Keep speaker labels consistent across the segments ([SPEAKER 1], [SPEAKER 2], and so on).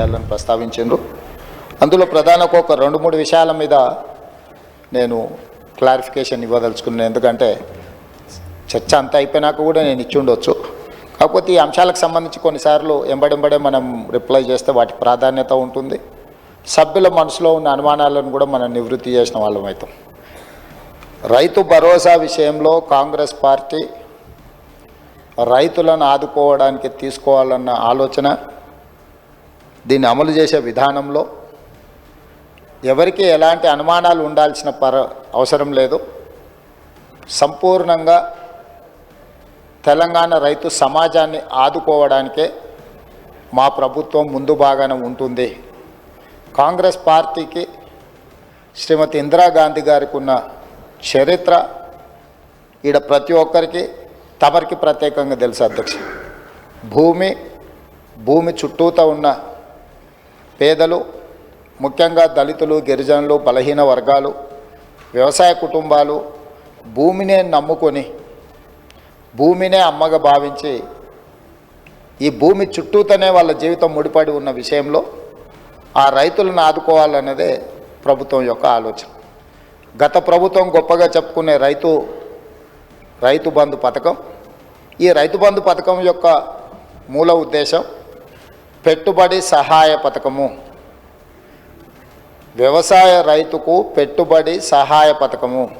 [SPEAKER 1] చేయాలని ప్రస్తావించారు అందులో ప్రధానంగా ఒక రెండు మూడు విషయాల మీద నేను క్లారిఫికేషన్ ఇవ్వదలుచుకున్నాను. ఎందుకంటే చర్చ అంతా అయిపోయినాక కూడా నేను ఇచ్చి ఉండొచ్చు. కాకపోతే ఈ అంశాలకు సంబంధించి కొన్నిసార్లు ఎంబడెంబడే మనం రిప్లై చేస్తే వాటి ప్రాధాన్యత ఉంటుంది. సభ్యుల మనసులో ఉన్న అనుమానాలను కూడా మనం నివృత్తి చేసిన వాళ్ళం అవుతాం. రైతు భరోసా విషయంలో కాంగ్రెస్ పార్టీ రైతులను ఆదుకోవడానికి తీసుకోవాలన్న ఆలోచన దీన్ని అమలు చేసే విధానంలో ఎవరికి ఎలాంటి అనుమానాలు ఉండాల్సిన పర అవసరం లేదు. సంపూర్ణంగా తెలంగాణ రైతు సమాజాన్ని ఆదుకోవడానికే మా ప్రభుత్వం ముందు బాగానే ఉంటుంది. కాంగ్రెస్ పార్టీకి శ్రీమతి ఇందిరాగాంధీ గారికి ఉన్న చరిత్ర ఈడ ప్రతి ఒక్కరికి తమరికి ప్రత్యేకంగా తెలుసు అధ్యక్ష. భూమి భూమి చుట్టూతో ఉన్న పేదలు ముఖ్యంగా దళితులు గిరిజనులు బలహీన వర్గాలు వ్యవసాయ కుటుంబాలు భూమినే నమ్ముకొని భూమినే అమ్మగా భావించి ఈ భూమి చుట్టూతోనే వాళ్ళ జీవితం ముడిపడి ఉన్న విషయంలో ఆ రైతులను ఆదుకోవాలన్నదే ప్రభుత్వం యొక్క ఆలోచన. గత ప్రభుత్వం గొప్పగా చెప్పుకునే రైతు రైతు బంధు పథకం. ఈ రైతు బంధు పథకం యొక్క మూల ఉద్దేశం పెట్టుబడి సహాయ పథకము. వ్యవసాయ రైతుకు పెట్టుబడి సహాయ పథకము.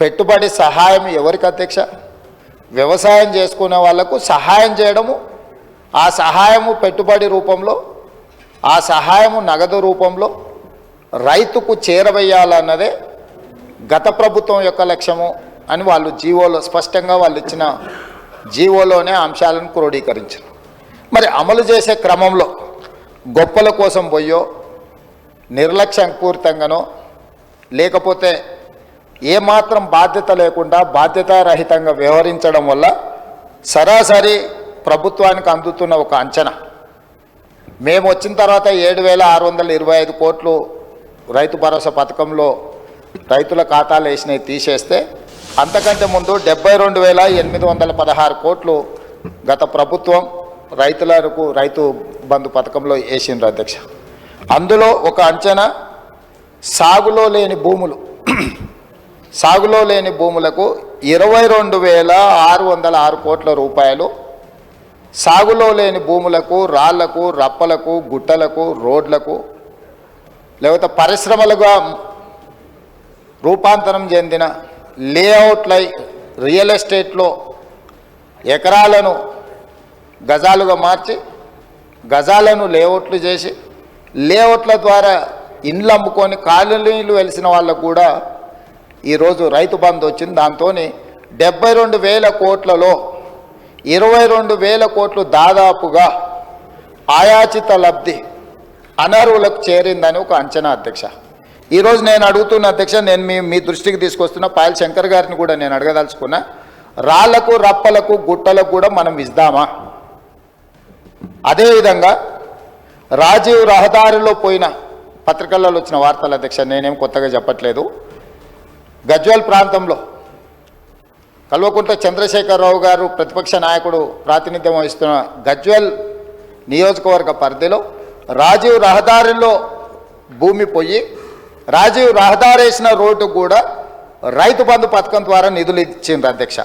[SPEAKER 1] పెట్టుబడి సహాయం ఎవరికి అధ్యక్ష? వ్యవసాయం చేసుకునే వాళ్ళకు సహాయం చేయడము ఆ సహాయము పెట్టుబడి రూపంలో ఆ సహాయము నగదు రూపంలో రైతుకు చేరవేయాలన్నదే గత ప్రభుత్వం యొక్క లక్ష్యము అని వాళ్ళు జీవోలో స్పష్టంగా వాళ్ళు ఇచ్చిన జీవోలోనే అంశాలను క్రోడీకరించారు. మరి అమలు చేసే క్రమంలో గొప్పల కోసం పోయో నిర్లక్ష్యం పూర్తంగానో లేకపోతే ఏమాత్రం బాధ్యత లేకుండా బాధ్యతారహితంగా వ్యవహరించడం వల్ల సరాసరి ప్రభుత్వానికి అందుతున్న ఒక అంచనా. మేము వచ్చిన తర్వాత ఏడు వేల ఆరు వందల ఇరవై ఐదు కోట్లు రైతు భరోసా పథకంలో రైతుల ఖాతాలు వేసినవి తీసేస్తే అంతకంటే ముందు డెబ్బై రెండు వేల ఎనిమిది వందల పదహారు కోట్లు గత ప్రభుత్వం రైతులకు రైతు బంధు పథకంలో వేసిండ్రు అధ్యక్ష. అందులో ఒక అంచనా సాగులో లేని భూములు. సాగులో లేని భూములకు ఇరవై రెండు వేల ఆరు వందల ఆరు కోట్ల రూపాయలు. సాగులో లేని భూములకు రాళ్ళకు రప్పలకు గుట్టలకు రోడ్లకు లేకపోతే పరిశ్రమలుగా రూపాంతరం చెందిన లేఅవుట్లై రియల్ ఎస్టేట్లో ఎకరాలను గజాలుగా మార్చి గజాలను లేఅవుట్లు చేసి లేఅవుట్ల ద్వారా ఇండ్లు అమ్ముకొని కాలనీలు వెలిసిన వాళ్ళకు కూడా ఈరోజు రైతు బంధు వచ్చింది. దాంతో డెబ్బై రెండు వేల కోట్లలో ఇరవై రెండు వేల కోట్లు దాదాపుగా ఆయాచిత లబ్ధి అనర్హులకు చేరిందని ఒక అంచనా అధ్యక్ష. ఈరోజు నేను అడుగుతున్న అధ్యక్ష నేను మీ మీ దృష్టికి తీసుకొస్తున్న పాయల్ శంకర్ గారిని కూడా నేను అడగదలుచుకున్నా. రాళ్ళకు రప్పలకు గుట్టలకు కూడా మనం ఇద్దామా అదేవిధంగా రాజీవ్ రహదారిలో పోయిన పత్రికల్లో వచ్చిన వార్తల అధ్యక్ష నేనేం కొత్తగా చెప్పట్లేదు. గజ్వల్ ప్రాంతంలో కల్వకుంట్ల చంద్రశేఖరరావు గారు ప్రతిపక్ష నాయకుడు ప్రాతినిధ్యం వహిస్తున్న గజ్వల్ నియోజకవర్గ పరిధిలో రాజీవ్ రహదారిలో భూమి పోయి రాజీవ్ రహదారి వేసిన రోడ్డు కూడా రైతు బంధు పథకం ద్వారా నిధులు ఇచ్చింది అధ్యక్ష.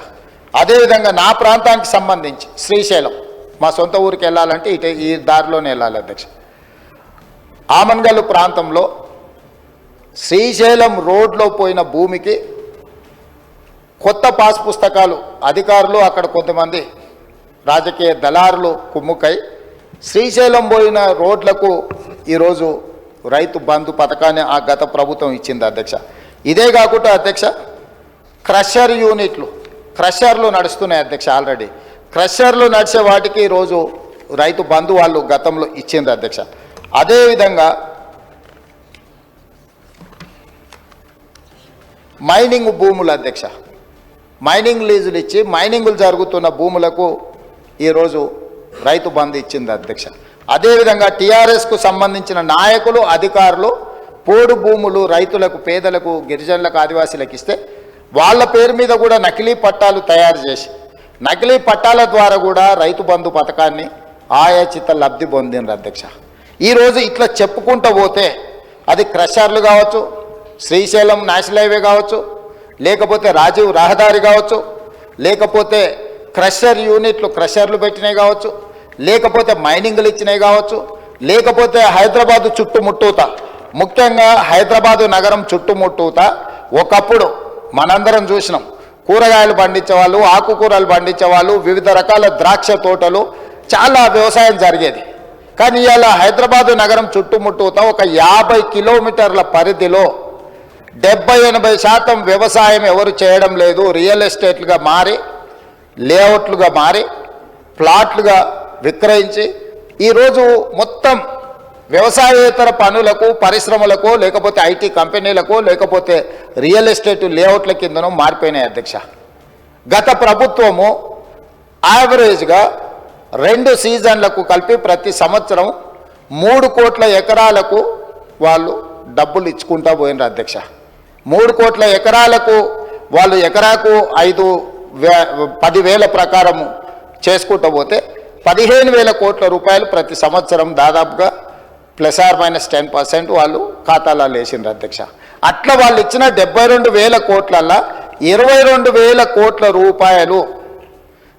[SPEAKER 1] అదేవిధంగా నా ప్రాంతానికి సంబంధించి శ్రీశైలం మా సొంత ఊరికి వెళ్ళాలంటే ఇటు ఈ దారిలోనే వెళ్ళాలి అధ్యక్ష. ఆమన్గల్లు ప్రాంతంలో శ్రీశైలం రోడ్లో పోయిన భూమికి కొత్త పాస్ పుస్తకాలు అధికారులు అక్కడ కొంతమంది రాజకీయ దళారులు కుమ్ముకై శ్రీశైలం పోయిన రోడ్లకు ఈరోజు రైతు బంధు పథకాన్ని ఆ గత ప్రభుత్వం ఇచ్చింది అధ్యక్ష. ఇదే కాకుండా అధ్యక్ష క్రషర్ యూనిట్లు క్రషర్లు నడుస్తున్నాయి అధ్యక్ష ఆల్రెడీ. క్రషర్లు నడిచే వాటికి ఈరోజు రైతు బంధు వాళ్ళు గతంలో ఇచ్చింది అధ్యక్ష. అదేవిధంగా మైనింగ్ భూములు అధ్యక్ష. మైనింగ్ లీజులు ఇచ్చి మైనింగులు జరుగుతున్న భూములకు ఈరోజు రైతు బంధు ఇచ్చింది అధ్యక్ష. అదేవిధంగా టీఆర్ఎస్కు సంబంధించిన నాయకులు అధికారులు పోడు భూములు రైతులకు పేదలకు గిరిజనులకు ఆదివాసీలకు ఇస్తే వాళ్ళ పేరు మీద కూడా నకిలీ పట్టాలు తయారు చేసి నకిలీ పట్టాల ద్వారా కూడా రైతు బంధు పథకాన్ని ఆయాచిత లబ్ధి పొందినరు అధ్యక్ష. ఈరోజు ఇట్లా చెప్పుకుంటూ పోతే అది క్రషర్లు కావచ్చు శ్రీశైలం నేషనల్ హైవే కావచ్చు లేకపోతే రాజీవ్ రహదారి కావచ్చు లేకపోతే క్రషర్ యూనిట్లు క్రషర్లు పెట్టినవి కావచ్చు లేకపోతే మైనింగ్లు ఇచ్చినవి కావచ్చు లేకపోతే హైదరాబాదు చుట్టుముట్టూత ముఖ్యంగా హైదరాబాదు నగరం చుట్టుముట్టూత ఒకప్పుడు మనందరం చూసినాం. కూరగాయలు పండించేవాళ్ళు ఆకుకూరలు పండించేవాళ్ళు వివిధ రకాల ద్రాక్ష తోటలు చాలా వ్యవసాయం జరిగేది. కానీ ఇలా హైదరాబాదు నగరం చుట్టుముట్టుతో ఒక యాభై కిలోమీటర్ల పరిధిలో డెబ్బై ఎనభై శాతం వ్యవసాయం ఎవరు చేయడం లేదు. రియల్ ఎస్టేట్లుగా మారి లేఅవుట్లుగా మారి ప్లాట్లుగా విక్రయించి ఈరోజు మొత్తం వ్యవసాయేతర పనులకు పరిశ్రమలకు లేకపోతే ఐటీ కంపెనీలకు లేకపోతే రియల్ ఎస్టేట్ లేఅవుట్ల కిందనో మారిపోయినాయి అధ్యక్ష. గత ప్రభుత్వము యావరేజ్గా రెండు సీజన్లకు కలిపి ప్రతి సంవత్సరం మూడు కోట్ల ఎకరాలకు వాళ్ళు డబ్బులు ఇచ్చుకుంటా పోయినారు అధ్యక్ష. మూడు కోట్ల ఎకరాలకు వాళ్ళు ఎకరాకు ఐదు వే పదివేల ప్రకారము చేసుకుంటూ పోతే పదిహేను వేల కోట్ల రూపాయలు ప్రతి సంవత్సరం దాదాపుగా plus or minus ten percent వాళ్ళు ఖాతాలో లేచిండ్రు అధ్యక్ష. అట్లా వాళ్ళు ఇచ్చిన డెబ్బై రెండు వేల కోట్లల్లో ఇరవై రెండు వేల కోట్ల రూపాయలు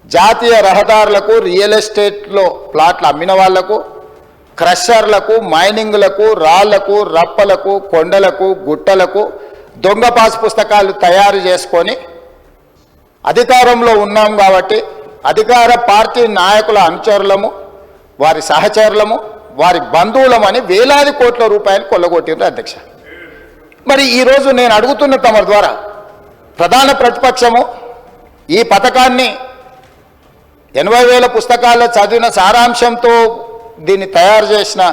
[SPEAKER 1] జాతీయ రహదారులకు రియల్ ఎస్టేట్లో ప్లాట్లు అమ్మిన వాళ్ళకు క్రషర్లకు మైనింగ్లకు రాళ్ళకు రప్పలకు కొండలకు గుట్టలకు దొంగ పాస్ పుస్తకాలు తయారు చేసుకొని అధికారంలో ఉన్నాం కాబట్టి అధికార పార్టీ నాయకుల అనుచరులము వారి సహచరులము వారి బంధువులమని వేలాది కోట్ల రూపాయలు కొల్లగొట్టిండ్రు అధ్యక్ష. మరి ఈరోజు నేను అడుగుతున్న తమ ద్వారా ప్రధాన ప్రతిపక్షము ఈ పథకాన్ని ఎనభై వేల పుస్తకాల్లో చదివిన సారాంశంతో దీన్ని తయారు చేసిన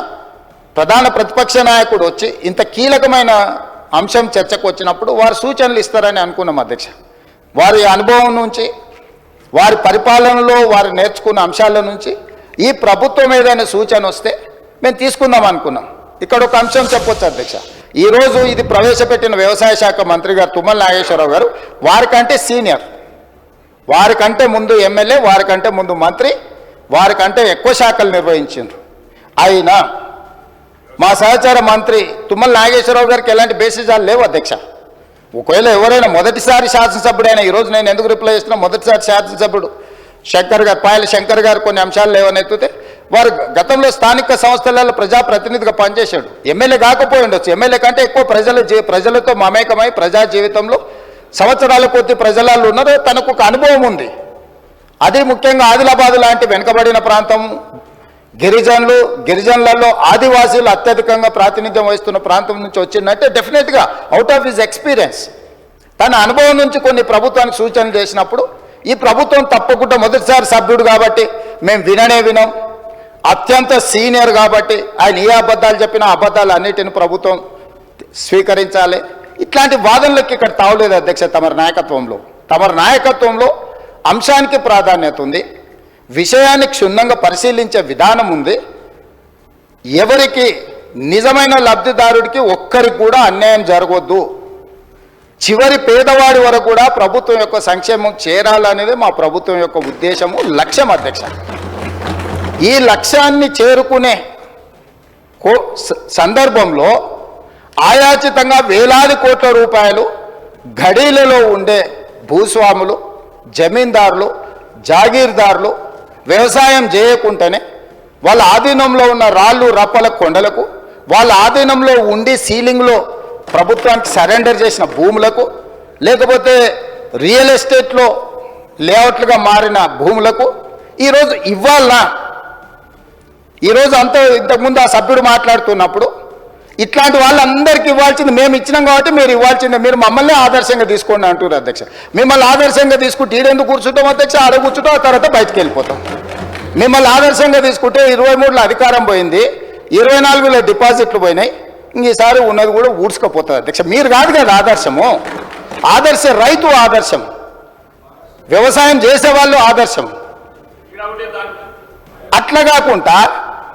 [SPEAKER 1] ప్రధాన ప్రతిపక్ష నాయకుడు వచ్చి ఇంత కీలకమైన అంశం చర్చకు వచ్చినప్పుడు వారు సూచనలు ఇస్తారని అనుకున్నాం అధ్యక్ష. వారి అనుభవం నుంచి వారి పరిపాలనలో వారు నేర్చుకున్న అంశాల నుంచి ఈ ప్రభుత్వం ఏదైనా సూచన వస్తే మేము తీసుకుందాం అనుకున్నాం. ఇక్కడ ఒక అంశం చెప్పొచ్చు అధ్యక్ష. ఈరోజు ఇది ప్రవేశపెట్టిన వ్యవసాయ శాఖ మంత్రి గారు తుమ్మల నాగేశ్వరరావు గారు వారికంటే సీనియర్. వారికంటే ముందు ఎమ్మెల్యే వారికంటే ముందు మంత్రి వారికంటే ఎక్కువ శాఖలు నిర్వహించారు అయినా మా సహచార మంత్రి తుమ్మల నాగేశ్వరరావు గారికి ఎలాంటి బేసిజాలు లేవు అధ్యక్ష. ఒకవేళ ఎవరైనా మొదటిసారి శాసనసభ్యుడైనా ఈరోజు నేను ఎందుకు రిప్లై చేస్తున్నా మొదటిసారి శాసనసభ్యుడు శంకర్ గారు పాయల శంకర్ గారు కొన్ని అంశాలు లేవనెత్తితే వారు గతంలో స్థానిక సంస్థలలో ప్రజాప్రతినిధిగా పనిచేశాడు. ఎమ్మెల్యే కాకపోయి ఉండొచ్చు. ఎమ్మెల్యే కంటే ఎక్కువ ప్రజల జీ- ప్రజలతో మమేకమై ప్రజా జీవితంలో సంవత్సరాల కొద్ది ప్రజలలో ఉన్నారు. తనకు ఒక అనుభవం ఉంది. అది ముఖ్యంగా ఆదిలాబాద్ లాంటి వెనుకబడిన ప్రాంతం గిరిజనులు గిరిజనులలో ఆదివాసీలు అత్యధికంగా ప్రాతినిధ్యం వహిస్తున్న ప్రాంతం నుంచి వచ్చిందంటే డెఫినెట్గా అవుట్ ఆఫ్ హిజ్ ఎక్స్పీరియన్స్ తన అనుభవం నుంచి కొన్ని ప్రభుత్వానికి సూచనలు చేసినప్పుడు ఈ ప్రభుత్వం తప్పకుండా మొదటిసారి సభ్యుడు కాబట్టి మేము విననే వినం. అత్యంత సీనియర్ కాబట్టి ఆయన ఏ అబద్ధాలు చెప్పినా అబద్ధాలు అన్నిటిని ప్రభుత్వం స్వీకరించాలి. ఇట్లాంటి వాదనలకు ఇక్కడ తావలేదు అధ్యక్ష తమరి నాయకత్వంలో. తమరి నాయకత్వంలో అంశానికి ప్రాధాన్యత ఉంది. విషయాన్ని క్షుణ్ణంగా పరిశీలించే విధానం ఉంది. ఎవరికి నిజమైన లబ్ధిదారుడికి ఒక్కరికి కూడా అన్యాయం జరగొద్దు. చివరి పేదవాడి వరకు కూడా ప్రభుత్వం యొక్క సంక్షేమం చేరాలనేది మా ప్రభుత్వం యొక్క ఉద్దేశము లక్ష్యం అధ్యక్ష. ఈ లక్ష్యాన్ని చేరుకునే కో- స- సందర్భంలో ఆయాచితంగా వేలాది కోట్ల రూపాయలు గడీలలో ఉండే భూస్వాములు జమీందారులు జాగీర్దారులు వ్యవసాయం చేయకుండానే వాళ్ళ ఆధీనంలో ఉన్న రాళ్ళు రప్పల కొండలకు వాళ్ళ ఆధీనంలో ఉండి సీలింగ్లో ప్రభుత్వానికి సరెండర్ చేసిన భూములకు లేకపోతే రియల్ ఎస్టేట్లో లేఅవుట్లుగా మారిన భూములకు ఈరోజు ఇవ్వాలా ఈరోజు అంతా ఇంతకుముందు ఆ సభ్యుడు మాట్లాడుతున్నప్పుడు ఇట్లాంటి వాళ్ళందరికీ ఇవ్వాల్సింది మేము ఇచ్చినాం కాబట్టి మీరు ఇవ్వాల్సిందే మీరు మమ్మల్ని ఆదర్శంగా తీసుకోండి అంటున్నారు అధ్యక్ష. మిమ్మల్ని ఆదర్శంగా తీసుకుంటే ఈడెందుకు కూర్చుంటాం అధ్యక్ష? ఆడ కూర్చుంటాం ఆ తర్వాత బయటకు వెళ్ళిపోతాం. మిమ్మల్ని ఆదర్శంగా తీసుకుంటే ఇరవై మూడులో అధికారం పోయింది ఇరవై నాలుగులో డిపాజిట్లు పోయినాయి ఈసారి ఉన్నది కూడా ఊడ్చుకపోతుంది అధ్యక్ష. మీరు కాదు కదా ఆదర్శము. ఆదర్శ రైతు ఆదర్శం. వ్యవసాయం చేసేవాళ్ళు ఆదర్శం. అట్లా కాకుండా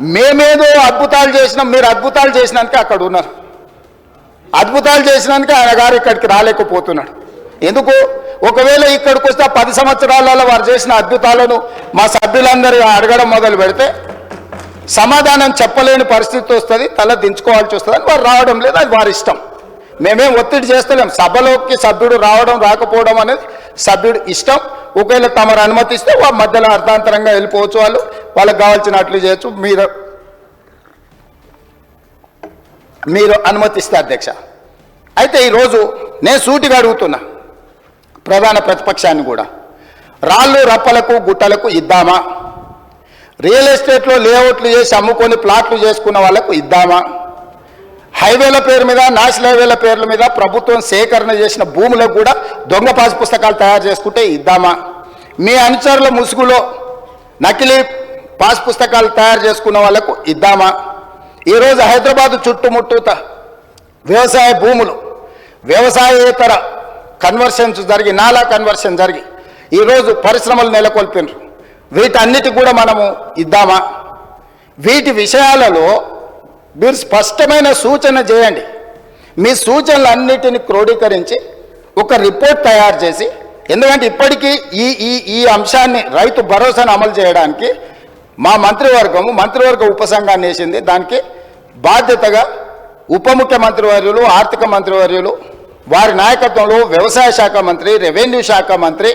[SPEAKER 1] మేమేదో అద్భుతాలు చేసినాం మీరు అద్భుతాలు చేసినానికి అక్కడ ఉన్నారు. అద్భుతాలు చేసినాక ఆయన గారు ఇక్కడికి రాలేకపోతున్నాడు. ఎందుకు? ఒకవేళ ఇక్కడికి వస్తే పది సంవత్సరాలలో వారు చేసిన అద్భుతాలను మా సభ్యులందరూ అడగడం మొదలు పెడితే సమాధానం చెప్పలేని పరిస్థితి వస్తుంది తల దించుకోవాల్సి వస్తుంది అని వారు రావడం లేదు అది వారి ఇష్టం. మేమేం ఒత్తిడి చేస్తలేం సభలోకి సభ్యుడు రావడం రాకపోవడం అనేది సభ్యుడు ఇష్టం. ఒకవేళ తమరు అనుమతిస్తే వారి మధ్యలో అర్థాంతరంగా వెళ్ళిపోవచ్చు వాళ్ళు. వాళ్ళకి కావాల్సినట్లు చేయొచ్చు. మీరు మీరు అనుమతిస్తే అధ్యక్ష. అయితే ఈరోజు నేను సూటిగా అడుగుతున్నా ప్రధాన ప్రతిపక్షాన్ని కూడా. రాళ్ళు రప్పలకు గుట్టలకు ఇద్దామా? రియల్ ఎస్టేట్లో లేఅవుట్లు చేసి అమ్ముకొని ప్లాట్లు చేసుకున్న వాళ్ళకు ఇద్దామా? హైవేల పేరు మీద నేషనల్ హైవేల పేర్ల మీద ప్రభుత్వం సేకరణ చేసిన భూములకు కూడా దొంగ పాసి పుస్తకాలు తయారు చేసుకుంటే ఇద్దామా? మీ అనుచరుల ముసుగులో నకిలీ పాస్ పుస్తకాలు తయారు చేసుకున్న వాళ్ళకు ఇద్దామా? ఈరోజు హైదరాబాద్ చుట్టుముట్టూత వ్యవసాయ భూములు వ్యవసాయేతర కన్వర్షన్స్ జరిగి నాలా కన్వర్షన్ జరిగి ఈరోజు పరిశ్రమలు నెలకొల్పినరు. వీటన్నిటి కూడా మనము ఇద్దామా? వీటి విషయాలలో మీరు స్పష్టమైన సూచన చేయండి. మీ సూచనలన్నిటిని క్రోడీకరించి ఒక రిపోర్ట్ తయారు చేసి ఎందుకంటే ఇప్పటికీ ఈ ఈ ఈ అంశాన్ని రైతు భరోసాను అమలు చేయడానికి మా మంత్రివర్గము మంత్రివర్గ ఉపసంఘాన్ని వేసింది. దానికి బాధ్యతగా ఉప ముఖ్యమంత్రి వర్యులు ఆర్థిక మంత్రివర్యులు వారి నాయకత్వంలో వ్యవసాయ శాఖ మంత్రి రెవెన్యూ శాఖ మంత్రి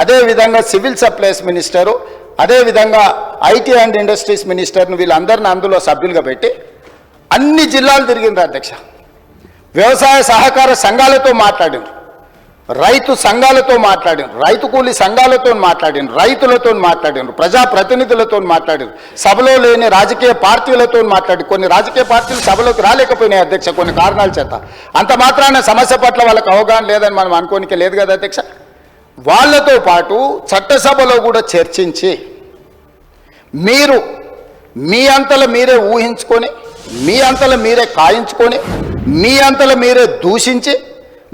[SPEAKER 1] అదేవిధంగా సివిల్ సప్లైస్ మినిస్టరు అదేవిధంగా ఐటీ అండ్ ఇండస్ట్రీస్ మినిస్టర్ను వీళ్ళందరిని అందులో సభ్యులుగా పెట్టి అన్ని జిల్లాలు తిరిగింది అధ్యక్ష. వ్యవసాయ సహకార సంఘాలతో మాట్లాడింది రైతు సంఘాలతో మాట్లాడిండ్రు రైతు కూలి సంఘాలతో మాట్లాడిన రైతులతో మాట్లాడిండ్రు ప్రజాప్రతినిధులతో మాట్లాడిండ్రు సభలో లేని రాజకీయ పార్టీలతో మాట్లాడి కొన్ని రాజకీయ పార్టీలు సభలోకి రాలేకపోయినాయి అధ్యక్ష కొన్ని కారణాల చేత. అంత మాత్రాన సమస్య పట్ల వాళ్ళకి అవగాహన లేదని మనం అనుకోనికే లేదు కదా అధ్యక్ష? వాళ్ళతో పాటు చట్టసభలో కూడా చర్చించి మీరు మీ అంతల మీరే ఊహించుకొని మీ అంతల మీరే కాయించుకొని మీ అంతల మీరే దూషించి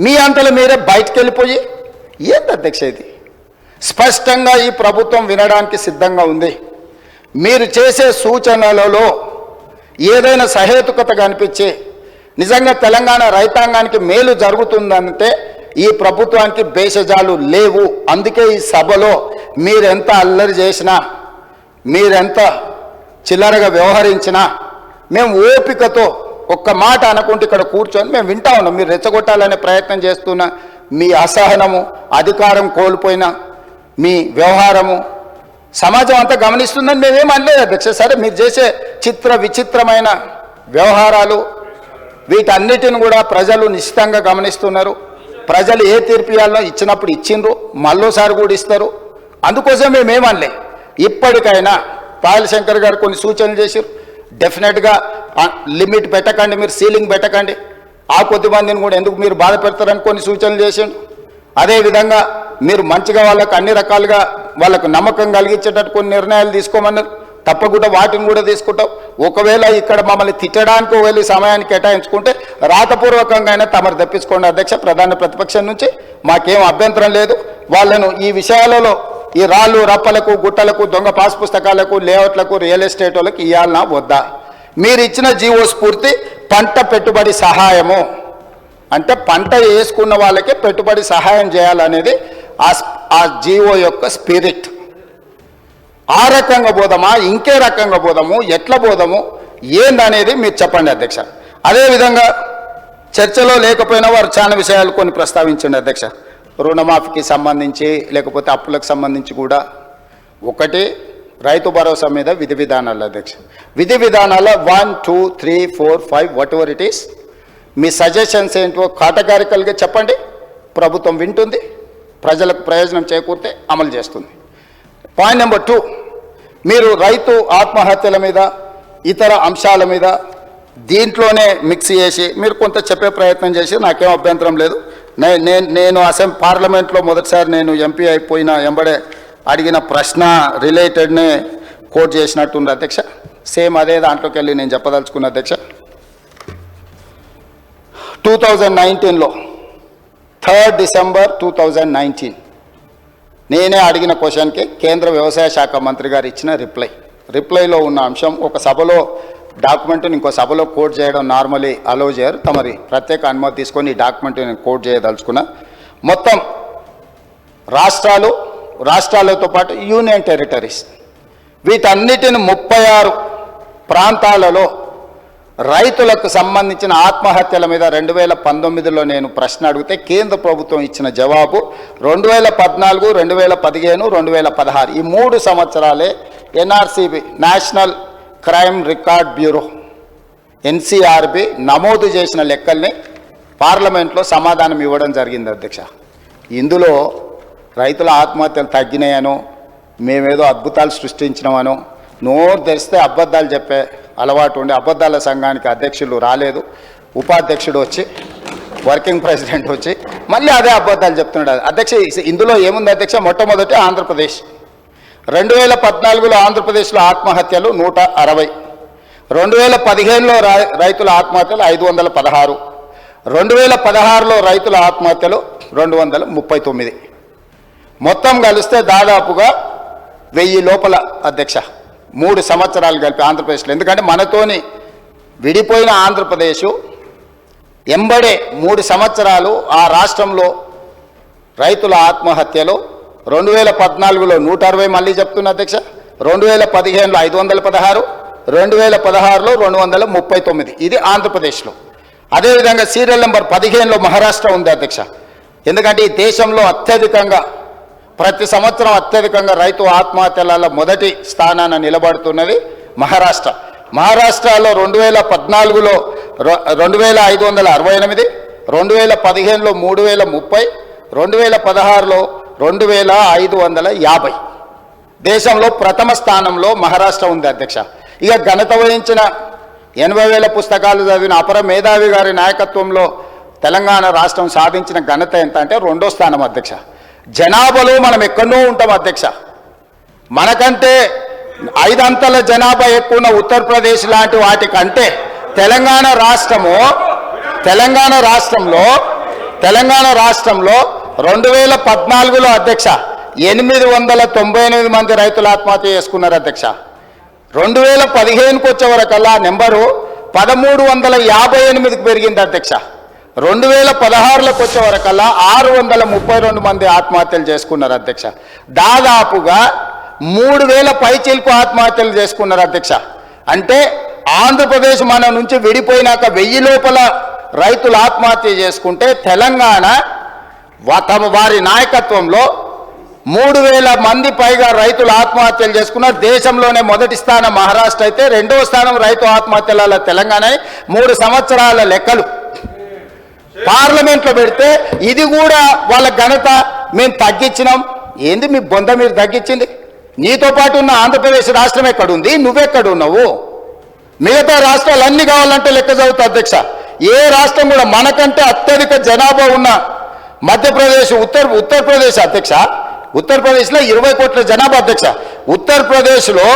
[SPEAKER 1] మీ అంతల మీరే బయటకు వెళ్ళిపోయి ఏంది అధ్యక్ష ఇది? స్పష్టంగా ఈ ప్రభుత్వం వినడానికి సిద్ధంగా ఉంది. మీరు చేసే సూచనలలో ఏదైనా సహేతుకత కనిపించి నిజంగా తెలంగాణ రైతాంగానికి మేలు జరుగుతుందంటే ఈ ప్రభుత్వానికి భేషజాలు లేవు. అందుకే ఈ సభలో మీరెంత అల్లరి చేసినా మీరెంత చిల్లరగా వ్యవహరించినా మేము ఓపికతో ఒక్క మాట అనుకుంటే ఇక్కడ కూర్చొని మేము వింటా ఉన్నాం. మీరు రెచ్చగొట్టాలనే ప్రయత్నం చేస్తున్న మీ అసహనము అధికారం కోల్పోయిన మీ వ్యవహారము సమాజం అంతా గమనిస్తుందని మేమేం అనలేదు అధ్యక్ష. సరే మీరు చేసే చిత్ర విచిత్రమైన వ్యవహారాలు వీటన్నిటిని కూడా ప్రజలు నిశ్చితంగా గమనిస్తున్నారు. ప్రజలు ఏ తీర్పు ఇవ్వాలో ఇచ్చినప్పుడు ఇచ్చిండ్రు మళ్ళోసారి కూడా ఇస్తారు. అందుకోసం మేమేమనలే ఇప్పటికైనా పాయల శంకర్ గారు కొన్ని సూచనలు చేశారు. డెఫినెట్గా లిమిట్ పెట్టకండి మీరు సీలింగ్ పెట్టకండి. ఆ కొద్ది మందిని కూడా ఎందుకు మీరు బాధ పెడతారని కొన్ని సూచనలు చేసిండు. అదేవిధంగా మీరు మంచిగా వాళ్ళకు అన్ని రకాలుగా వాళ్ళకు నమ్మకం కలిగించేటట్టు కొన్ని నిర్ణయాలు తీసుకోమన్నారు. తప్పకుండా వాటిని కూడా తీసుకుంటాం. ఒకవేళ ఇక్కడ మమ్మల్ని తిట్టడానికి వెళ్ళి సమయాన్ని కేటాయించుకుంటే రాతపూర్వకంగా అయినా తమరు తప్పించుకోండి అధ్యక్ష ప్రధాన ప్రతిపక్షం నుంచి. మాకేం అభ్యంతరం లేదు. వాళ్ళను ఈ విషయాలలో ఈ రాళ్ళు రప్పలకు గుట్టలకు దొంగ పాస్ పుస్తకాలకు లేఅవుట్లకు రియల్ ఎస్టేట్ వాళ్ళకి ఇవ్వాలన్నా వద్దా? మీరు ఇచ్చిన జీవో స్ఫూర్తి పంట పెట్టుబడి సహాయము. అంటే పంట వేసుకున్న వాళ్ళకి పెట్టుబడి సహాయం చేయాలనేది ఆ ఆ జీవో యొక్క స్పిరిట్. ఆ రకంగా పోదామా ఇంకే రకంగా పోదాము ఎట్లా పోదాము ఏందనేది మీరు చెప్పండి అధ్యక్ష. అదేవిధంగా చర్చలో లేకపోయినా వారు చాలా విషయాలు కొన్ని ప్రస్తావించండి అధ్యక్ష. రుణమాఫీకి సంబంధించి లేకపోతే అప్పులకు సంబంధించి కూడా ఒకటి రైతు భరోసా మీద విధి విధానాలు అధ్యక్ష. విధి విధానాల one two three four five whatever it is me suggestions ఏంటో కాటగారికల్గా చెప్పండి. ప్రభుత్వం వింటుంది. ప్రజలకు ప్రయోజనం చేకూరితే అమలు చేస్తుంది. పాయింట్ నెంబర్ టూ మీరు రైతు ఆత్మహత్యల మీద ఇతర అంశాల మీద దీంట్లోనే మిక్స్ చేసి మీరు కొంత చెప్పే ప్రయత్నం చేసి నాకేం అభ్యంతరం లేదు. నేను నేను అసెంబ్లీ పార్లమెంట్లో మొదటిసారి నేను ఎంపీ అయిపోయిన ఎంబడే అడిగిన ప్రశ్న రిలేటెడ్నే కోట్ చేసినట్టుంది అధ్యక్ష. సేమ్ అదే దాంట్లోకి వెళ్ళి నేను చెప్పదలుచుకున్న అధ్యక్ష. టూ థౌజండ్ నైన్టీన్లో third December two thousand nineteen నేనే అడిగిన క్వశ్చన్కి కేంద్ర వ్యవసాయ శాఖ మంత్రి గారు ఇచ్చిన రిప్లై. రిప్లైలో ఉన్న అంశం ఒక సభలో డాక్యుమెంట్ని ఇంకో సభలో కోట్ చేయడం నార్మలీ అలో చేయరు. తమరి ప్రత్యేక అనుమతి తీసుకొని ఈ డాక్యుమెంట్ నేను కోట్ చేయదలుచుకున్నా. మొత్తం రాష్ట్రాలు రాష్ట్రాలతో పాటు యూనియన్ టెరిటరీస్. వీటన్నిటిని ముప్పై ఆరు ప్రాంతాలలో రైతులకు సంబంధించిన ఆత్మహత్యల మీద రెండు వేల పంతొమ్మిదిలో నేను ప్రశ్న అడిగితే కేంద్ర ప్రభుత్వం ఇచ్చిన జవాబు రెండు వేల పద్నాలుగు రెండు వేల పదిహేను రెండు వేల పదహారు. ఈ మూడు సంవత్సరాలే NRCB national crime record bureau NCRB నమోదు చేసిన లెక్కల్ని పార్లమెంట్లో సమాధానం ఇవ్వడం జరిగింది అధ్యక్ష. ఇందులో రైతుల ఆత్మహత్యలు తగ్గినాయనో మేమేదో అద్భుతాలు సృష్టించినామనో నోరు తెరిస్తే అబద్ధాలు చెప్పే అలవాటు ఉండి అబద్ధాల సంఘానికి అధ్యక్షులు రాలేదు. ఉపాధ్యక్షుడు వచ్చి వర్కింగ్ ప్రెసిడెంట్ వచ్చి మళ్ళీ అదే అబద్ధాలు చెప్తున్నాడు. అధ్యక్ష ఇందులో ఏముంది అధ్యక్ష? మొట్టమొదటి ఆంధ్రప్రదేశ్. రెండు వేల పద్నాలుగులో ఆంధ్రప్రదేశ్లో ఆత్మహత్యలు నూట అరవై. రెండు వేల పదిహేనులో రై- రైతుల ఆత్మహత్యలు ఐదు వందల పదహారు. రెండు వేల పదహారులో రైతుల ఆత్మహత్యలు రెండు వందల ముప్పై తొమ్మిది. మొత్తం కలిస్తే దాదాపుగా వెయ్యి లోపల అధ్యక్ష. మూడు సంవత్సరాలు కలిపి ఆంధ్రప్రదేశ్లో. ఎందుకంటే మనతోని విడిపోయిన ఆంధ్రప్రదేశ్ ఎంబడే మూడు సంవత్సరాలు ఆ రాష్ట్రంలో రైతుల ఆత్మహత్యలు రెండు వేల పద్నాలుగులో నూట అరవై మళ్ళీ చెప్తున్నా అధ్యక్ష. రెండు వేల పదిహేనులో ఐదు వందల పదహారు రెండు వేల పదహారులో రెండు వందల ముప్పై తొమ్మిది. ఇది ఆంధ్రప్రదేశ్లో. అదేవిధంగా సీరియల్ నెంబర్ పదిహేనులో మహారాష్ట్ర ఉంది అధ్యక్ష. ఎందుకంటే ఈ దేశంలో అత్యధికంగా ప్రతి సంవత్సరం అత్యధికంగా రైతు ఆత్మహత్యల మొదటి స్థానాన నిలబడుతున్నది మహారాష్ట్ర. మహారాష్ట్రలో రెండు వేల పద్నాలుగులో రొ- రెండు వేల ఐదు వందల అరవై ఎనిమిది రెండు వేల పదిహేనులో మూడు వేల ముప్పై రెండు వేల పదహారులో రెండు వేల ఐదు వందల యాభై. దేశంలో ప్రథమ స్థానంలో మహారాష్ట్ర ఉంది అధ్యక్ష. ఇక ఘనత వహించిన ఎనభై వేల పుస్తకాలు చదివిన అపర మేధావి గారి నాయకత్వంలో తెలంగాణ రాష్ట్రం సాధించిన ఘనత ఎంత అంటే రెండో స్థానం అధ్యక్ష. జనాభాలో మనం ఎక్కడో ఉంటాం అధ్యక్ష. మనకంటే ఐదంతల జనాభా ఎక్కువ ఉన్న ఉత్తరప్రదేశ్ లాంటి వాటికంటే తెలంగాణ రాష్ట్రము తెలంగాణ రాష్ట్రంలో తెలంగాణ రాష్ట్రంలో రెండు వేల పద్నాలుగులో అధ్యక్ష ఎనిమిది వందల తొంభై ఎనిమిది మంది రైతులు ఆత్మహత్య చేసుకున్నారు అధ్యక్ష. రెండు వేల పదిహేనుకి వచ్చే వరకల్లా నెంబరు పదమూడు వందల యాభై ఎనిమిదికి పెరిగింది అధ్యక్ష. రెండు వేల పదహారులకు వచ్చే వరకల్లా ఆరు వందల ముప్పై రెండు మంది ఆత్మహత్యలు చేసుకున్నారు అధ్యక్ష. దాదాపుగా మూడు వేల పైచిల్పు ఆత్మహత్యలు చేసుకున్నారు అధ్యక్ష. అంటే ఆంధ్రప్రదేశ్ మన నుంచి విడిపోయినాక వెయ్యి లోపల రైతులు ఆత్మహత్య చేసుకుంటే తెలంగాణ తమ వారి నాయకత్వంలో మూడు వేల మంది పైగా రైతులు ఆత్మహత్యలు చేసుకున్నారు. దేశంలోనే మొదటి స్థానం మహారాష్ట్ర అయితే రెండవ స్థానం రైతు ఆత్మహత్యల తెలంగాణ. మూడు సంవత్సరాల లెక్కలు. పార్లమెంట్లో పెడితే ఇది కూడా వాళ్ళ ఘనత. మేము తగ్గించినాం. ఏంది మీ బొంద మీరు తగ్గించింది? నీతో పాటు ఉన్న ఆంధ్రప్రదేశ్ రాష్ట్రం ఎక్కడుంది? నువ్వెక్కడున్నావు? మిగతా రాష్ట్రాలు అన్ని కావాలంటే లెక్క చదువుతా అధ్యక్ష. ఏ రాష్ట్రం కూడా మనకంటే అత్యధిక జనాభా ఉన్న మధ్యప్రదేశ్ ఉత్తర్ ఉత్తరప్రదేశ్ అధ్యక్ష. ఉత్తరప్రదేశ్లో ఇరవై కోట్ల జనాభా అధ్యక్ష. ఉత్తరప్రదేశ్లో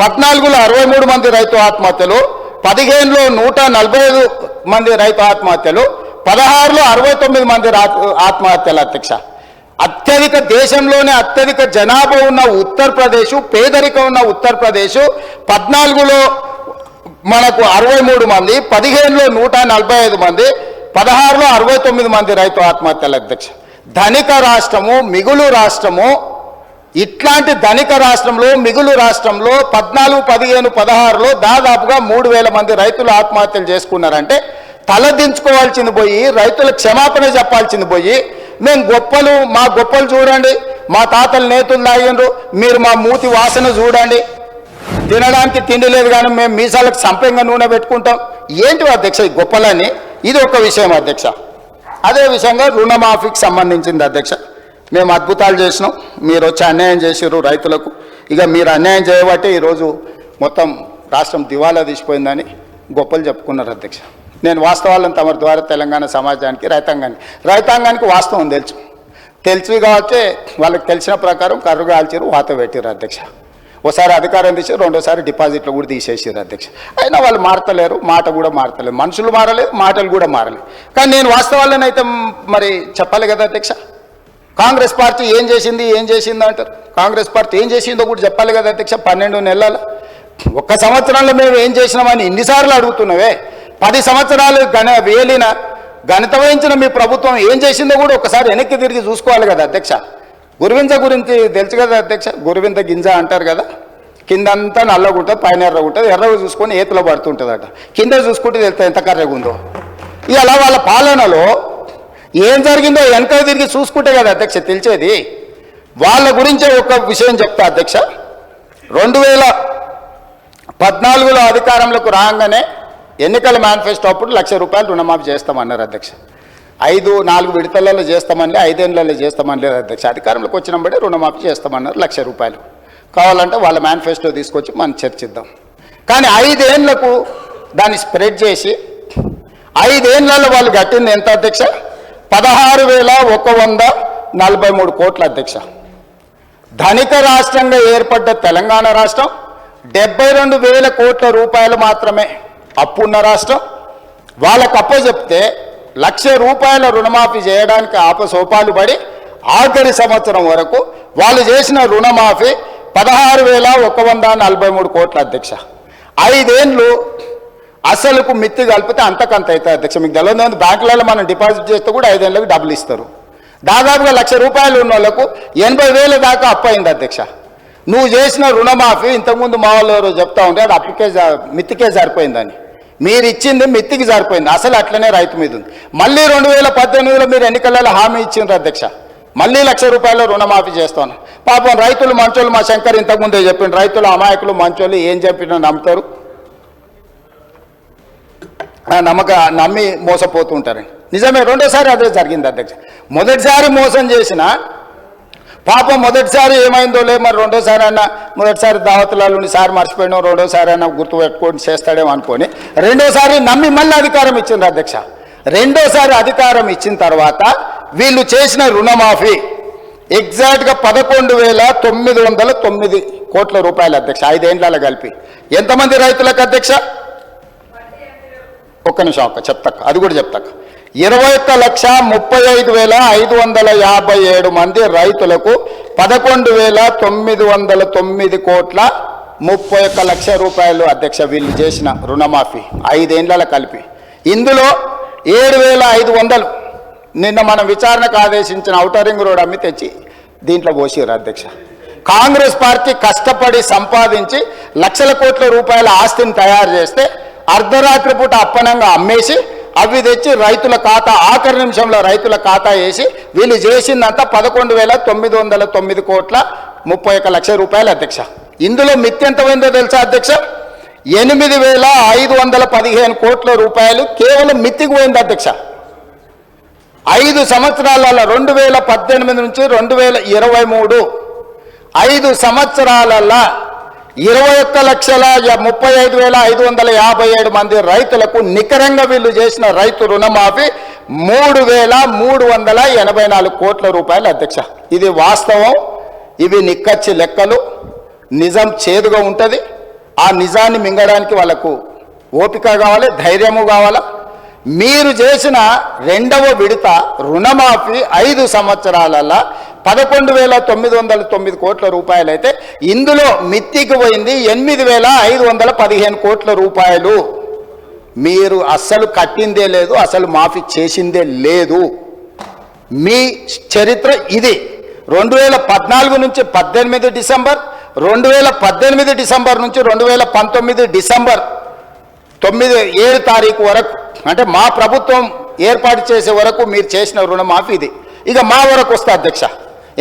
[SPEAKER 1] పద్నాలుగులో అరవై మూడు మంది రైతు ఆత్మహత్యలు పదిహేనులో నూట నలభై ఐదు మంది రైతు ఆత్మహత్యలు పదహారులో అరవై తొమ్మిది మంది ఆత్మహత్యలు అధ్యక్ష. అత్యధిక దేశంలోనే అత్యధిక జనాభా ఉన్న ఉత్తరప్రదేశ్ పేదరికం ఉన్న ఉత్తరప్రదేశ్ పద్నాలుగులో మనకు అరవై మూడు మంది పదిహేనులో నూట నలభై ఐదు మంది పదహారులో అరవై తొమ్మిది మంది రైతు ఆత్మహత్యల అధ్యక్ష. ధనిక రాష్ట్రము మిగులు రాష్ట్రము ఇట్లాంటి ధనిక రాష్ట్రంలో మిగులు రాష్ట్రంలో పద్నాలుగు పదిహేను పదహారులో దాదాపుగా మూడు వేల మంది రైతులు ఆత్మహత్యలు చేసుకున్నారంటే తలదించుకోవాల్సింది పోయి రైతుల క్షమాపణ చెప్పాల్సింది పోయి మేము గొప్పలు మా గొప్పలు చూడండి మా తాతలు నేతులు తాగిండ్రు మీరు మా మూతి వాసన చూడండి. తినడానికి తిండి లేదు కానీ మేము మీసాలకు సంపంగా నూనె పెట్టుకుంటాం. ఏంటి అధ్యక్ష ఈ గొప్పలని? ఇది ఒక విషయం అధ్యక్ష. అదే విషయంగా రుణమాఫీకి సంబంధించింది అధ్యక్ష. మేము అద్భుతాలు చేసినాం. మీరు వచ్చి అన్యాయం చేసిర్రు రైతులకు. ఇక మీరు అన్యాయం చేయబట్టి ఈరోజు మొత్తం రాష్ట్రం దివాలా తీసిపోయిందని గొప్పలు చెప్పుకున్నారు అధ్యక్ష. నేను వాస్తవాలను తమ ద్వారా తెలంగాణ సమాజానికి రైతాంగానికి. రైతాంగానికి వాస్తవం తెలుసు. తెలుసు కాబట్టి వాళ్ళకి తెలిసిన ప్రకారం కర్రుగా ఆల్చారు వాత పెట్టారు అధ్యక్ష. ఒకసారి అధికారం తీసారు రెండోసారి డిపాజిట్లు కూడా తీసేసారు అధ్యక్ష. అయినా వాళ్ళు మారతలేరు మాట కూడా మారతలేదు. మనుషులు మారలేదు మాటలు కూడా మారలేదు. కానీ నేను వాస్తవాలనైతే అయితే మరి చెప్పాలి కదా అధ్యక్ష. కాంగ్రెస్ పార్టీ ఏం చేసింది ఏం చేసింది అంటారు? కాంగ్రెస్ పార్టీ ఏం చేసిందో కూడా చెప్పాలి కదా అధ్యక్ష పన్నెండు నెలల. ఒక్క సంవత్సరంలో మేము ఏం చేసినామని ఇన్నిసార్లు అడుగుతున్నావే? పది సంవత్సరాలు గణ వేలిన గణిత వహించిన మీ ప్రభుత్వం ఏం చేసిందో కూడా ఒకసారి వెనక్కి తిరిగి చూసుకోవాలి కదా అధ్యక్ష. గురువింజ గురించి తెలుసు కదా అధ్యక్ష? గురువింద గింజ అంటారు కదా?
[SPEAKER 2] కిందంతా నల్లగుంటుంది పైన ఎర్రగుంటుంది. ఎర్రగా చూసుకొని ఏతులో పడుతుంటుందట. కింద చూసుకుంటే తెలుస్తా ఎంత కర్రగా ఉందో ఇలా వాళ్ళ పాలనలో ఏం జరిగిందో వెనక తిరిగి చూసుకుంటే కదా అధ్యక్ష తెలిసేది? వాళ్ళ గురించే ఒక విషయం చెప్తా అధ్యక్ష. రెండు వేల పద్నాలుగులో అధికారంలోకి రాగానే ఎన్నికల మేనిఫెస్టో అప్పుడు లక్ష రూపాయలు రుణమాఫీ చేస్తామన్నారు అధ్యక్ష. ఐదు నాలుగు విడతలలో చేస్తామని ఐదేళ్ళలో చేస్తామని లేదు అధ్యక్ష అధికారంలోకి వచ్చినప్పుడే రుణమాఫీ చేస్తామన్నారు లక్ష రూపాయలు. కావాలంటే వాళ్ళ మేనిఫెస్టో తీసుకొచ్చి మనం చర్చిద్దాం. కానీ ఐదేళ్ళకు దాన్ని స్ప్రెడ్ చేసి ఐదేళ్ళలో వాళ్ళు కట్టింది ఎంత అధ్యక్ష? పదహారు వేల ఒక వంద నలభై మూడు కోట్ల అధ్యక్ష. ధనిక రాష్ట్రంగా ఏర్పడ్డ తెలంగాణ రాష్ట్రం డెబ్బై రెండు వేల కోట్ల రూపాయలు మాత్రమే అప్పు ఉన్న రాష్ట్రం. వాళ్ళకు అప్ప చెప్తే లక్ష రూపాయల రుణమాఫీ చేయడానికి ఆపసోపాలు పడి ఆఖరి సంవత్సరం వరకు వాళ్ళు చేసిన రుణమాఫీ పదహారు వేల ఒక వంద నలభై మూడు కోట్ల అధ్యక్ష. ఐదేండ్లు అసలుకు మిత్తి కలిపితే అంతకంత అవుతుంది అధ్యక్ష. మీకు తెలియదు బ్యాంకులలో మనం డిపాజిట్ చేస్తే కూడా ఐదేళ్ళకి డబ్బులు ఇస్తారు. దాదాపుగా లక్ష రూపాయలు ఉన్న వాళ్ళకు ఎనభై వేల దాకా అప్పు అయింది అధ్యక్ష. నువ్వు చేసిన రుణమాఫీ ఇంతకుముందు మా వాళ్ళు చెప్తా ఉంటే అది అప్పుకే మిత్తికే సరిపోయిందని. మీరు ఇచ్చింది మిత్తికి సరిపోయింది అసలు అట్లనే రైతు మీద ఉంది. మళ్ళీ రెండు వేల పద్దెనిమిదిలో మీరు ఎన్నికలలో హామీ ఇచ్చిండ్రు అధ్యక్ష. మళ్ళీ లక్ష రూపాయలు రుణమాఫీ చేస్తాను పాపం రైతులు మంచోళ్ళు మా శంకర్ ఇంతకుముందే చెప్పిండు. రైతులు అమాయకులు మంచోళ్ళు ఏం చెప్పినా నమ్ముతారు. నమ్మక నమ్మి మోసపోతూ ఉంటారండి నిజమే రెండోసారి అదే జరిగింది అధ్యక్ష. మొదటిసారి మోసం చేసిన పాపం మొదటిసారి ఏమైందో లే మరి రెండోసారి అన్న మొదటిసారి దావతులాలుని సారి మర్చిపోయినాం రెండోసారి అన్న గుర్తు పెట్టుకొని చేస్తాడేమో అనుకొని రెండోసారి నమ్మి మళ్ళీ అధికారం ఇచ్చింది అధ్యక్ష. రెండోసారి అధికారం ఇచ్చిన తర్వాత వీళ్ళు చేసిన రుణమాఫీ ఎగ్జాక్ట్గా పదకొండు వేల తొమ్మిది వందల తొమ్మిది కోట్ల రూపాయలు అధ్యక్ష ఐదేండ్ల కలిపి. ఎంతమంది రైతులకు అధ్యక్ష? ఒక్క నిమిషం ఒక్క చెప్తాక అది కూడా చెప్తాక ఇరవై ఒక్క లక్ష ముప్పై ఐదు వేల ఐదు వందల యాభై ఏడు మంది రైతులకు పదకొండు వేల తొమ్మిది వందల తొమ్మిది కోట్ల ముప్పై ఒక్క లక్ష రూపాయలు అధ్యక్ష వీళ్ళు చేసిన రుణమాఫీ. ఐదేండ్ల కలిపి. ఇందులో ఏడు వేల ఐదు వందలు నిన్న మనం విచారణకు ఆదేశించిన ఔటరింగ్ రోడ్ అమ్మి తెచ్చి దీంట్లో పోసిరు అధ్యక్ష. కాంగ్రెస్ పార్టీ కష్టపడి సంపాదించి లక్షల కోట్ల రూపాయల ఆస్తిని తయారు చేస్తే అర్ధరాత్రి పూట అప్పనంగా అమ్మేసి అవి తెచ్చి రైతుల ఖాతా ఆఖరి నిమిషంలో రైతుల ఖాతా వేసి వీళ్ళు చేసిందంతా పదకొండు వేల తొమ్మిది వందల తొమ్మిది కోట్ల ముప్పై ఒక్క లక్ష రూపాయలు అధ్యక్ష. ఇందులో మిత్యంతమైందో పోయిందో తెలుసా అధ్యక్ష? ఎనిమిది వేల ఐదు వందల పదిహేను కోట్ల రూపాయలు కేవలం మిత్తికి పోయింది అధ్యక్ష. ఐదు సంవత్సరాలలో రెండు వేల పద్దెనిమిది నుంచి రెండు వేల ఇరవై మూడు. ఐదు సంవత్సరాలలో ఇరవై ఒక్క లక్షల ముప్పై ఐదు వేల ఐదు వందల యాభై ఏడు మంది రైతులకు నికరంగా వీళ్ళు చేసిన రైతు రుణమాఫీ మూడు వేల మూడు వందల ఎనభై నాలుగు కోట్ల రూపాయలు అధ్యక్ష. ఇది వాస్తవం ఇవి నిక్కచ్చి లెక్కలు నిజం చేదుగా ఉంటుంది. ఆ నిజాన్ని మింగడానికి వాళ్ళకు ఓపిక కావాలి ధైర్యము కావాలా? మీరు చేసిన రెండవ విడత రుణమాఫీ ఐదు సంవత్సరాలలో పదకొండు వేల తొమ్మిది వందల తొమ్మిది కోట్ల రూపాయలు అయితే ఇందులో మిత్తికి పోయింది ఎనిమిది వేల ఐదు వందల పదిహేను కోట్ల రూపాయలు. మీరు అస్సలు కట్టిందే లేదు అసలు మాఫీ చేసిందే లేదు. మీ చరిత్ర ఇది. రెండు వేల పద్నాలుగు నుంచి పద్దెనిమిది డిసెంబర్ రెండు వేల పద్దెనిమిది డిసెంబర్ నుంచి రెండు వేల పంతొమ్మిది డిసెంబర్ తొమ్మిది ఏడు తారీఖు వరకు అంటే మా ప్రభుత్వం ఏర్పాటు చేసే వరకు మీరు చేసిన రుణమాఫీ ఇది. ఇక మా వరకు వస్తే అధ్యక్ష.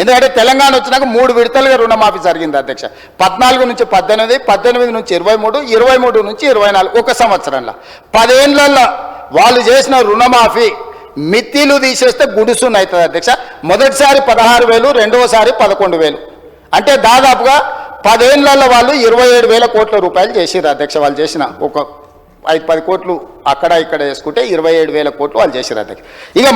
[SPEAKER 2] ఎందుకంటే తెలంగాణ వచ్చినాక మూడు విడతలుగా రుణమాఫీ జరిగింది అధ్యక్ష. పద్నాలుగు నుంచి పద్దెనిమిది పద్దెనిమిది నుంచి ఇరవై మూడు ఇరవై మూడు నుంచి ఇరవై నాలుగు ఒక సంవత్సరంలో. పదేళ్ళలో వాళ్ళు చేసిన రుణమాఫీ మిత్తిలు తీసేస్తే గుడిసున్ అవుతుంది అధ్యక్ష. మొదటిసారి పదహారు వేలు రెండవసారి పదకొండు వేలు. అంటే దాదాపుగా పదేళ్ళలో వాళ్ళు ఇరవై ఏడు వేల కోట్ల రూపాయలు చేసిర్రు అధ్యక్ష వాళ్ళు చేసిన ఒక ఐదు పది కోట్లు అక్కడ ఇక్కడ వేసుకుంటే ఇరవై ఏడు వేల కోట్లు వాళ్ళు చేసిరు అతనికి ఇక